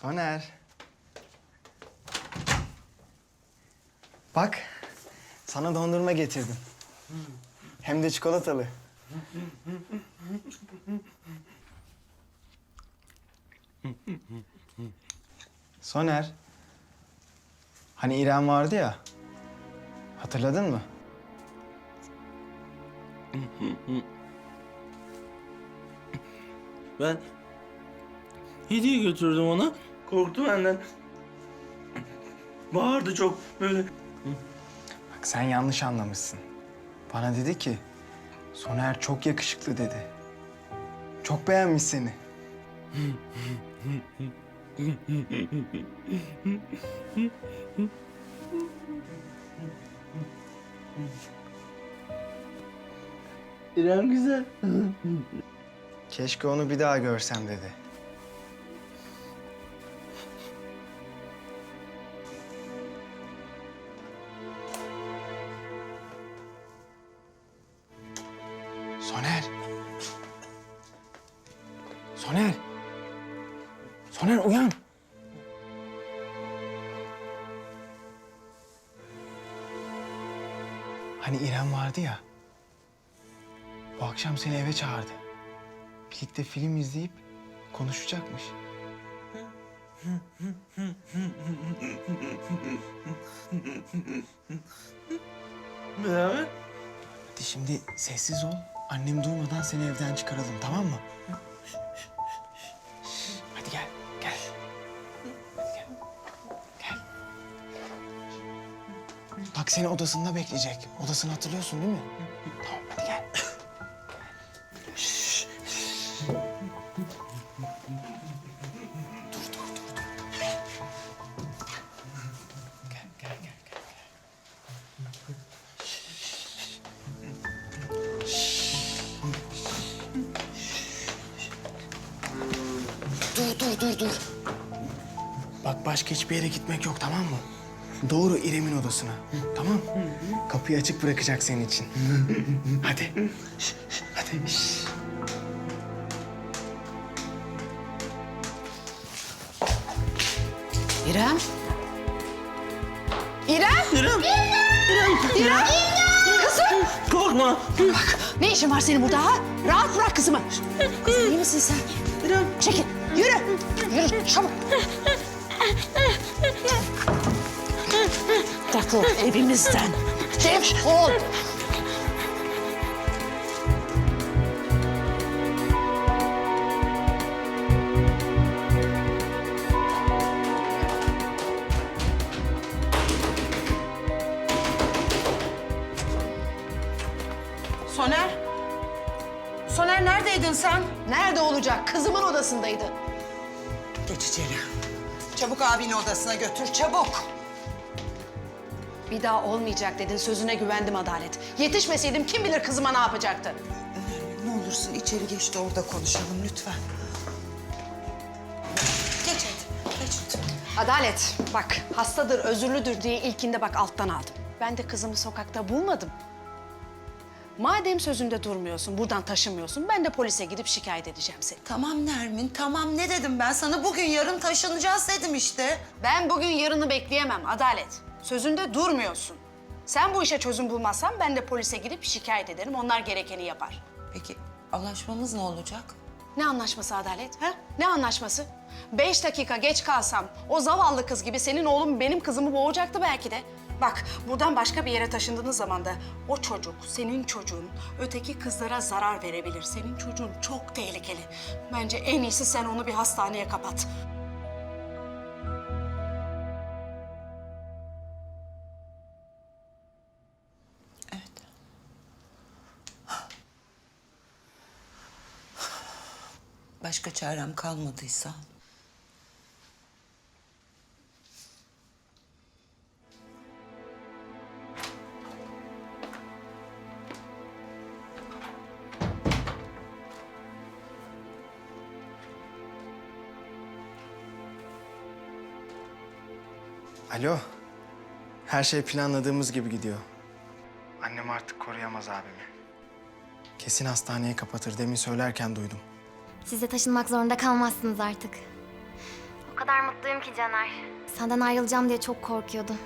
Soner. Bak, sana dondurma getirdim. Hem de çikolatalı. Soner. Hani İrem vardı ya. Hatırladın mı? Ben hediye götürdüm ona. Korktu benden. Bağırdı çok böyle. Bak sen yanlış anlamışsın. Bana dedi ki, Soner çok yakışıklı dedi. Çok beğenmiş seni. İrem güzel. Keşke onu bir daha görsem dedi. Hani İrem vardı ya. Bu akşam seni eve çağırdı. Birlikte film izleyip konuşacakmış. Beraber. Hadi şimdi sessiz ol. Annem duymadan seni evden çıkaralım tamam mı? Bak seni odasında bekleyecek. Odasını hatırlıyorsun değil mi? Tamam hadi gel. Dur dur dur dur. Gel gel gel gel. Dur dur dur dur. Bak başka hiçbir yere gitmek yok tamam mı? Doğru İrem'in odasına. Tamam Kapıyı açık bırakacak senin için. Hadi. Hadi. İrem? İrem? İrem. İrem. İrem. Kızım! Korkma. Bak ne işin var senin burada ha? Rahat bırak kızımı. Kızım iyi misin sen? İrem. Çekil. Yürü. Yürü çabuk. Defol evimizden. Defol. Soner. Soner neredeydin sen? Nerede olacak? Kızımın odasındaydı. Geç içeri. Çabuk abini odasına götür, çabuk. Bir daha olmayacak dedin. Sözüne güvendim Adalet. Yetişmeseydim kim bilir kızıma ne yapacaktı? Ne olursun içeri geç de orada konuşalım lütfen. Geç hadi, geç lütfen. Adalet bak hastadır, özürlüdür diye ilkinde bak alttan aldım. Ben de kızımı sokakta bulmadım. Madem sözünde durmuyorsun, buradan taşımıyorsun, ben de polise gidip şikayet edeceğim seni. Tamam Nermin, tamam ne dedim ben sana? Bugün yarın taşınacağız dedim işte. Ben bugün yarını bekleyemem Adalet. Sözünde durmuyorsun. Sen bu işe çözüm bulmazsan ben de polise gidip şikayet ederim. Onlar gerekeni yapar. Peki anlaşmamız ne olacak? Ne anlaşması Adalet? Ha? Ne anlaşması? Beş dakika geç kalsam o zavallı kız gibi senin oğlum benim kızımı boğacaktı belki de. Bak buradan başka bir yere taşındığınız zaman da o çocuk, senin çocuğun öteki kızlara zarar verebilir. Senin çocuğun çok tehlikeli. Bence en iyisi sen onu bir hastaneye kapat. Başka çarem kalmadıysa Alo. Her şey planladığımız gibi gidiyor. Annem artık koruyamaz abimi. Kesin hastaneye kapatır. Demin söylerken duydum. Siz de taşınmak zorunda kalmazsınız artık. O kadar mutluyum ki Caner. Senden ayrılacağım diye çok korkuyordum.